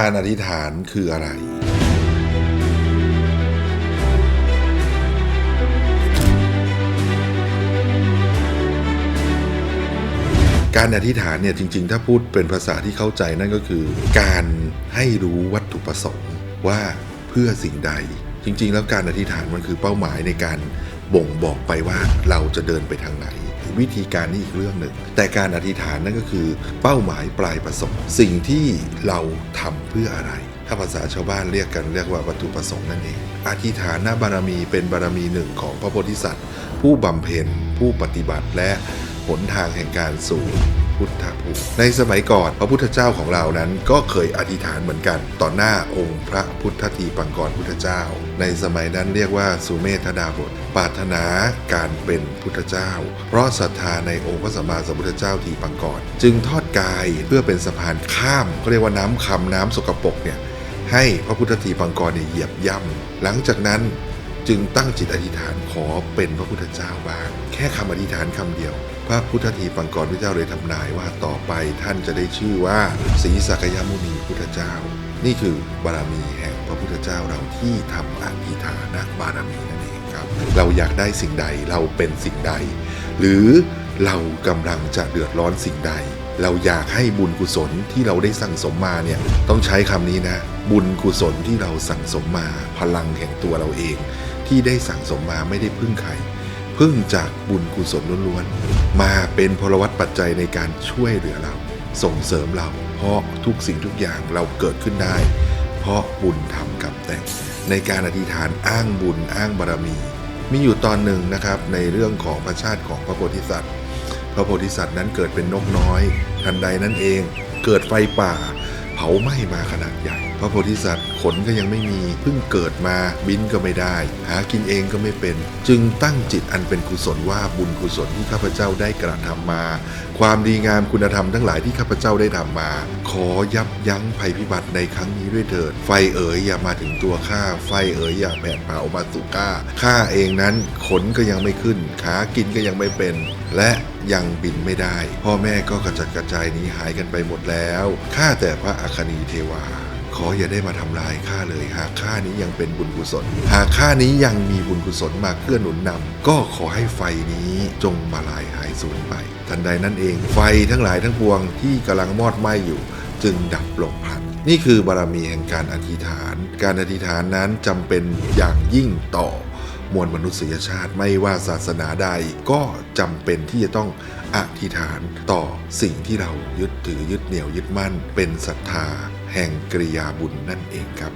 การอธิษฐานคืออะไร การอธิษฐานเนี่ยจริง ๆ ถ้าพูดเป็นภาษาที่เข้าใจนั่นก็คือ การให้รู้วัตถุประสงค์ว่าเพื่อสิ่งใด จริง ๆ แล้วการอธิษฐานมันคือเป้าหมายในการบ่งบอกไปว่าเราจะเดินไปทางไหนวิธีการนี่อีกเรื่องหนึ่ง แต่การอธิษฐานนั่นก็คือ เป้าหมายปลายประสงค์ สิ่งที่เราทำเพื่ออะไร ถ้าภาษาชาวบ้านเรียกกันเรียกว่าวัตถุประสงค์นั่นเอง อธิษฐานหน้าบารมีเป็นบารมีหนึ่งของพระโพธิสัตว์ ผู้บำเพ็ญผู้ปฏิบัติและหนทางแห่งการสู่ พุทธภูมิในสมัยก่อนพระพุทธเจ้าของเรานั้นก็เคยอธิษฐานเหมือนกัน ต่อหน้าองค์พระพุทธทีปังกรพุทธเจ้า ในสมัยนั้นเรียกว่าสุเมธดาบทปรารถนาการเป็นพุทธเจ้า เพราะศรัทธาในองค์พระสัมมาสัมพุทธเจ้าทีปังกรจึงทอดกายเพื่อเป็นสะพานข้ามเขาเรียกว่าน้ำคำน้ำสกปรกเนี่ยให้พระพุทธทีปังกรเนี่ยเหยียบย่ำหลังจากนั้น จึงตั้งจิตอธิษฐานขอเป็นพระพุทธเจ้าบ้าง แค่คำอธิษฐานคำเดียว พระพุทธทีปังกรพระเจ้าเลยทำนายว่าต่อไปท่านจะได้ชื่อว่าศรีสักยมุนีพุทธเจ้า นี่คือบารมีแห่งพระพุทธเจ้าเราที่ทำอธิษฐานบารมีนั่นเองครับ เราอยากได้สิ่งใดเราเป็นสิ่งใด หรือเรากำลังจะเดือดร้อนสิ่งใด เราอยากให้บุญกุศลที่เราได้สั่งสมมาเนี่ยต้องใช้คำนี้นะ บุญกุศลที่เราสั่งสมมาพลังแห่งตัวเราเอง ที่ได้สั่งสมมาไม่ได้พึ่งใครพึ่งจากบุญกุศลล้วนๆ มาเป็นพลวัตปัจจัยในการช่วยเหลือเรา ส่งเสริมเรา เพราะทุกสิ่งทุกอย่างเราเกิดขึ้นได้ เพราะบุญทำกับแต่ง ในการอธิษฐานอ้างบุญอ้างบารมี มีอยู่ตอนหนึ่งนะครับในเรื่องของพระชาติของพระโพธิสัตว์ พระโพธิสัตว์นั้นเกิดเป็นนกน้อย ทันใดนั้นเองเกิดไฟป่า เผาไหม้มาขนาดใหญ่ ระโพธิสัตว์ขนก็ยังไม่มีเพิ่งเกิดมาบินก็ไม่ได้ หากินเองก็ไม่เป็น จึงตั้งจิตอันเป็นกุศลว่าบุญกุศลที่ข้าพเจ้าได้กระทำมา ความดีงามคุณธรรมทั้งหลายที่ข้าพเจ้าได้ทำมา ขอยับยั้งภัยพิบัติในครั้งนี้ด้วยเถิด ไฟเอ๋ยอย่ามาถึงตัวข้าไฟเอ๋ยอย่าแผดเผามาสู่ข้าข้าเองนั้นขนก็ยังไม่ขึ้นขากินก็ยังไม่เป็น และยังบินไม่ได้ พ่อแม่ก็กระจัดกระจายหนีหายกันไปหมดแล้วข้าแต่พระอัคนีเทวา ขออย่าได้มาทำลายข้าเลย หากข้านี้ยังเป็นบุญกุศล หากข้านี้ยังมีบุญกุศลมาเกื้อหนุนนำก็ขอให้ไฟนี้จงมาลายหายสูญไป ทันใดนั้นเอง ไฟทั้งหลายทั้งปวงที่กำลังมอดไหม้อยู่ จึงดับลงพันนี่คือบารมีแห่งการอธิษฐาน การอธิษฐานนั้นจำเป็นอย่างยิ่งต่อ มวลมนุษยชาติไม่ว่าศาสนาใดก็จำเป็นที่จะต้องอธิษฐานต่อสิ่งที่เรายึดถือยึดเหนี่ยวยึดมั่น เป็นศรัทธาแห่งกริยาบุญนั่นเองครับ